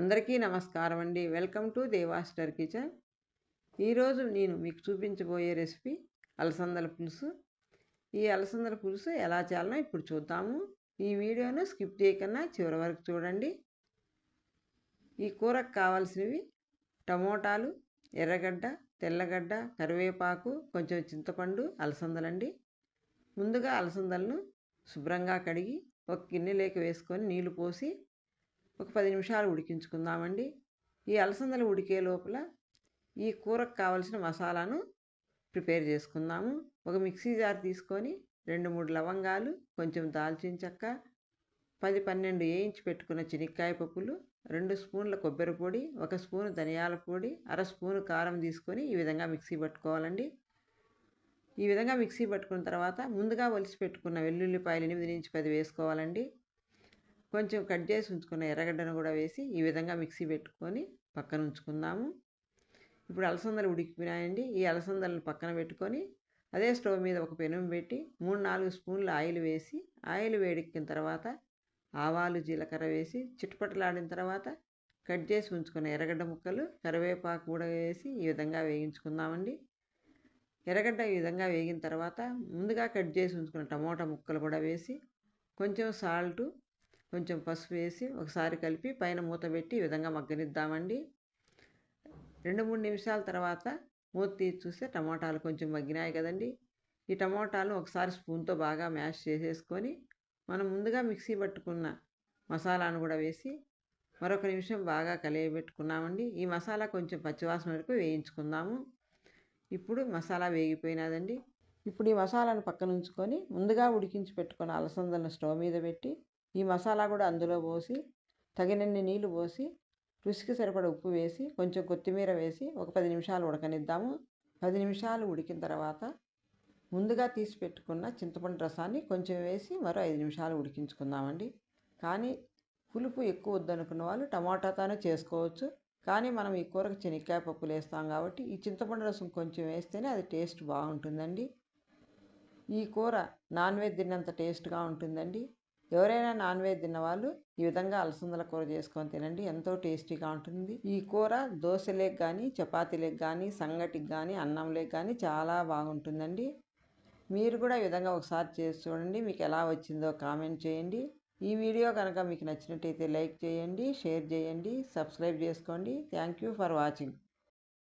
అందరికీ నమస్కారం అండి. వెల్కమ్ టు దేవాస్టర్ కిచెన్. ఈరోజు నేను మీకు చూపించబోయే రెసిపీ అలసందల పులుసు. ఈ అలసందల పులుసు ఎలా చేయాలనో ఇప్పుడు చూద్దాము. ఈ వీడియోను స్కిప్ చేయకుండా చివరి వరకు చూడండి. ఈ కూరకు కావాల్సినవి టమోటాలు ఎర్రగడ్డ తెల్లగడ్డ కరివేపాకు కొంచెం చింతపండు అలసందలండి. ముందుగా అలసందలను శుభ్రంగా కడిగి ఒక గిన్నెలోకి వేసుకొని నీళ్ళు పోసి ఒక పది నిమిషాలు ఉడికించుకుందామండి. ఈ అలసందలు ఉడికే లోపల ఈ కూరకు కావలసిన మసాలాను ప్రిపేర్ చేసుకుందాము. ఒక మిక్సీ జార్ తీసుకొని రెండు మూడు లవంగాలు కొంచెం దాల్చిన చెక్క పది పన్నెండు వేయించి పెట్టుకున్న చెనిక్కాయ పప్పులు రెండు స్పూన్ల కొబ్బరి పొడి ఒక స్పూన్ ధనియాల పొడి అర స్పూను కారం తీసుకొని ఈ విధంగా మిక్సీ పట్టుకోవాలండి. ఈ విధంగా మిక్సీ పట్టుకున్న తర్వాత ముందుగా ఒలిసి పెట్టుకున్న వెల్లుల్లిపాయలు ఎనిమిది నుంచి పది వేసుకోవాలండి. కొంచెం కట్ చేసి ఉంచుకున్న ఎర్రగడ్డను కూడా వేసి ఈ విధంగా మిక్సీ పెట్టుకొని పక్కన ఉంచుకుందాము. ఇప్పుడు అలసందలు ఉడికిపోయినాయండి. ఈ అలసందలను పక్కన పెట్టుకొని అదే స్టవ్ మీద ఒక పెనం పెట్టి మూడు నాలుగు స్పూన్ల ఆయిల్ వేసి ఆయిల్ వేడెక్కిన తర్వాత ఆవాలు జీలకర్ర వేసి చిట్టుపట్టలాడిన తర్వాత కట్ చేసి ఉంచుకున్న ఎర్రగడ్డ ముక్కలు కరివేపాకు కూడా వేసి ఈ విధంగా వేయించుకుందామండి. ఎర్రగడ్డ ఈ విధంగా వేగిన తర్వాత ముందుగా కట్ చేసి ఉంచుకున్న టమోటా ముక్కలు కూడా వేసి కొంచెం సాల్టు కొంచెం పసుపు వేసి ఒకసారి కలిపి పైన మూత పెట్టి ఈ విధంగా మగ్గనిద్దామండి. రెండు మూడు నిమిషాల తర్వాత మూత తీసి చూస్తే టమోటాలు కొంచెం మగ్గినాయి కదండి. ఈ టమోటాలు ఒకసారి స్పూన్తో బాగా మ్యాష్ చేసేసుకొని మనం ముందుగా మిక్సీ పట్టుకున్న మసాలాను కూడా వేసి మరొక నిమిషం బాగా కలియబెట్టుకున్నామండి. ఈ మసాలా కొంచెం పచ్చివాసన వరకు వేయించుకుందాము. ఇప్పుడు మసాలా వేగిపోయినదండి. ఇప్పుడు ఈ మసాలాను పక్కన ఉంచుకొని ముందుగా ఉడికించి పెట్టుకున్న అలసందలను స్టవ్ మీద పెట్టి ఈ మసాలా కూడా అందులో పోసి తగినన్ని నీళ్ళు పోసి రుచికి సరిపడ ఉప్పు వేసి కొంచెం కొత్తిమీర వేసి ఒక పది నిమిషాలు ఉడకనిద్దాము. పది నిమిషాలు ఉడికిన తర్వాత ముందుగా తీసి పెట్టుకున్న చింతపండు రసాన్ని కొంచెం వేసి మరో ఐదు నిమిషాలు ఉడికించుకుందామండి. కానీ పులుపు ఎక్కువ వద్దనుకున్న వాళ్ళు టమాటాతోనే చేసుకోవచ్చు. కానీ మనం ఈ కూరకు శనక్కాయ పప్పులు వేస్తాం కాబట్టి ఈ చింతపండు రసం కొంచెం వేస్తేనే అది టేస్ట్ బాగుంటుందండి. ఈ కూర నాన్ వెజ్ తిన్నంత టేస్ట్గా ఉంటుందండి. ఎవరైనా నాన్ వెజ్ తిన్నవాళ్ళు ఈ విధంగా అలసందల కూర చేసుకొని తినండి. ఎంతో టేస్టీగా ఉంటుంది. ఈ కూర దోశలేకి కానీ చపాతీలకు కానీ సంగటికి కానీ అన్నంలేకి కానీ చాలా బాగుంటుందండి. మీరు కూడా ఈ విధంగా ఒకసారి చేసి చూడండి. మీకు ఎలా వచ్చిందో కామెంట్ చేయండి. ఈ వీడియో కనుక మీకు నచ్చినట్టయితే లైక్ చేయండి షేర్ చేయండి సబ్స్క్రైబ్ చేసుకోండి. Thank you for watching.